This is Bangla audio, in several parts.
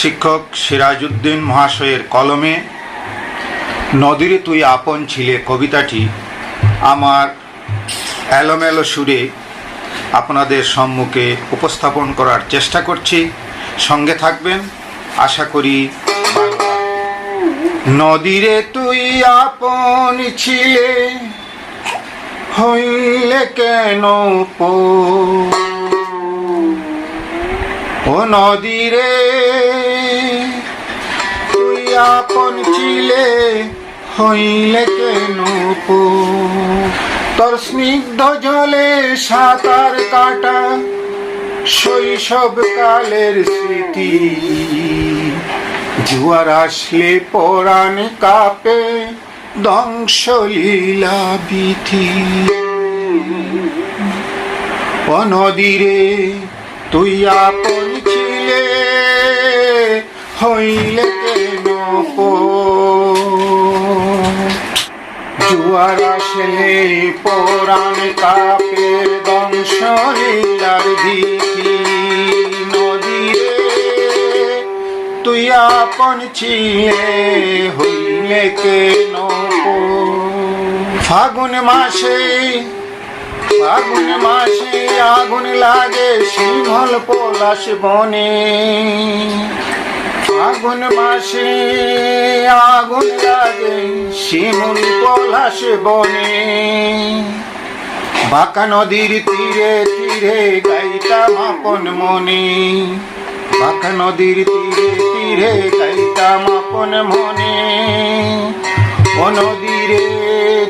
শিক্ষক সিরাজউদ্দিন মহাশয়ের কলমে, নদীরে তুই আপন ছিলে কবিতাটি, আমার এলোমেলো সুরে আপনাদের সম্মুখে উপস্থাপন করার চেষ্টা করছি। সঙ্গে থাকবেন, আশা করি নদীরে তুই আপন ছিলে, হইলে কেন পো ও নদীরে তুই আপন ছিলে হইলে কেন তোর স্নিগ্ধ জলে সাঁতার কাটা শৈশব কালের স্মৃতি। জুয়ার আসলে পরাণ কাপে ধ্বংস লীলা বিধি ও নদীরে তুই আপন ছিলে, হইলে কেন জুয়ার আসলে পরাণ কাপে ধ্বংস লীলার ভীতি নদীরে। তুই আপন ছিলে, হইলে কেন ফাগুন মাসে ফাগুন মাসে আগুন লাগে সিংহল পলাশ বনে। ফাগুন মাসে আগুন লাগে, শিমুল পলাশ বনে। বাঁকা নদীর তীরে তীরে গাইতাম আপন মনে। বাঁকা নদীর তীরে তীরে গাইতাম আপন মনে। ও নদীরে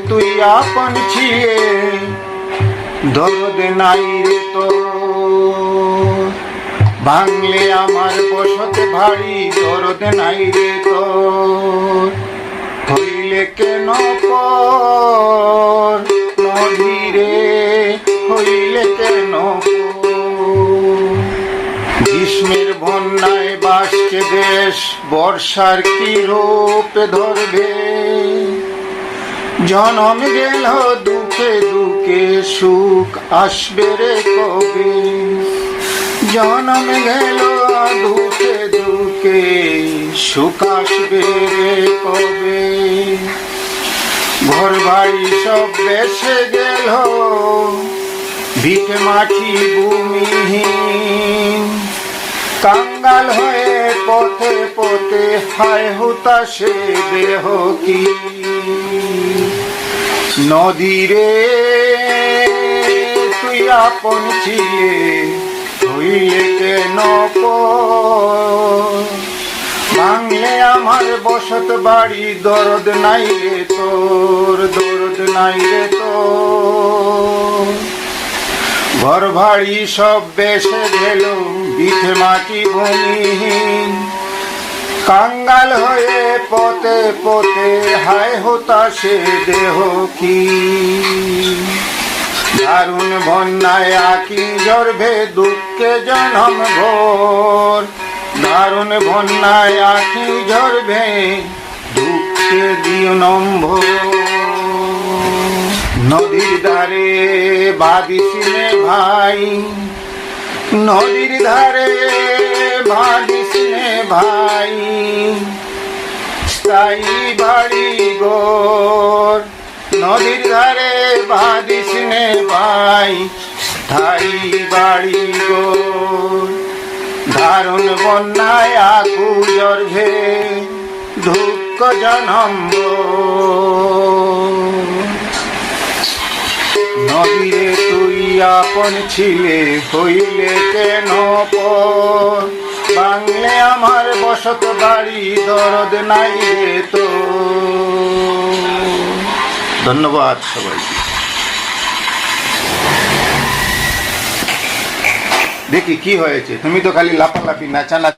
তুই আপন ছিলে দরদ নাই রে তো। বাংলে আমার বসতে ভারী দরদ নাই রে তো। হইলে কেন নদীরে হইলে কেন গ্রীষ্মের বন্যায় বাসকে দেশ, বর্ষার কি রূপ ধরবে? জনম গেল দুঃখে দুঃখে, সুখ আসবে রে কবে? জনম গেল দুঃখে দুঃখে, সুখ আসবে রে কবে? ঘর বাড়ি সব বেসে গেল, ভিটে মাটি ভূমিহীন। কাঙ্গাল হয়ে পথে পথে হায় হুতাশে দেহ কি? নদীরে তুই আপন ছিলে, হইলে কেন? বাংলে আমার বসত বাড়ি, দরদ নাই রে তোর, দরদ নাই রে তোর ঘর ভাড়ি সব বেসে গেল বিঠে মাটি ভূমিহীন কাঙ্গাল হয়ে পথে পথে, হায় হতাশে দেহ কি? দারুণ বন্যায় আকি জর্ভে দুঃখে জনম ঘোর দারুণ বন্যায় আকি ঝরবে দুঃখে দিও নম্বর নদীর ধারে বাদিসিনে ভাই, নদীর ধারে বাদিসিনে ভাই স্থায়ী বাড়ি গোর নদীর ধারে বাদিসিনে ভাই স্থায়ী বাড়ি গোর দারুণ বন্যায় আকু জর্ভে দুঃখ জনম্ব নদীরে তুই আপন ছিলে, হইলে কেন পর? বাংলে আমার বসত বাড়ি, দরদ নাই তো। ধন্যবাদ সবাই দেখি কি হয়েছে, তুমি তো খালি লাফালাফি নাচানা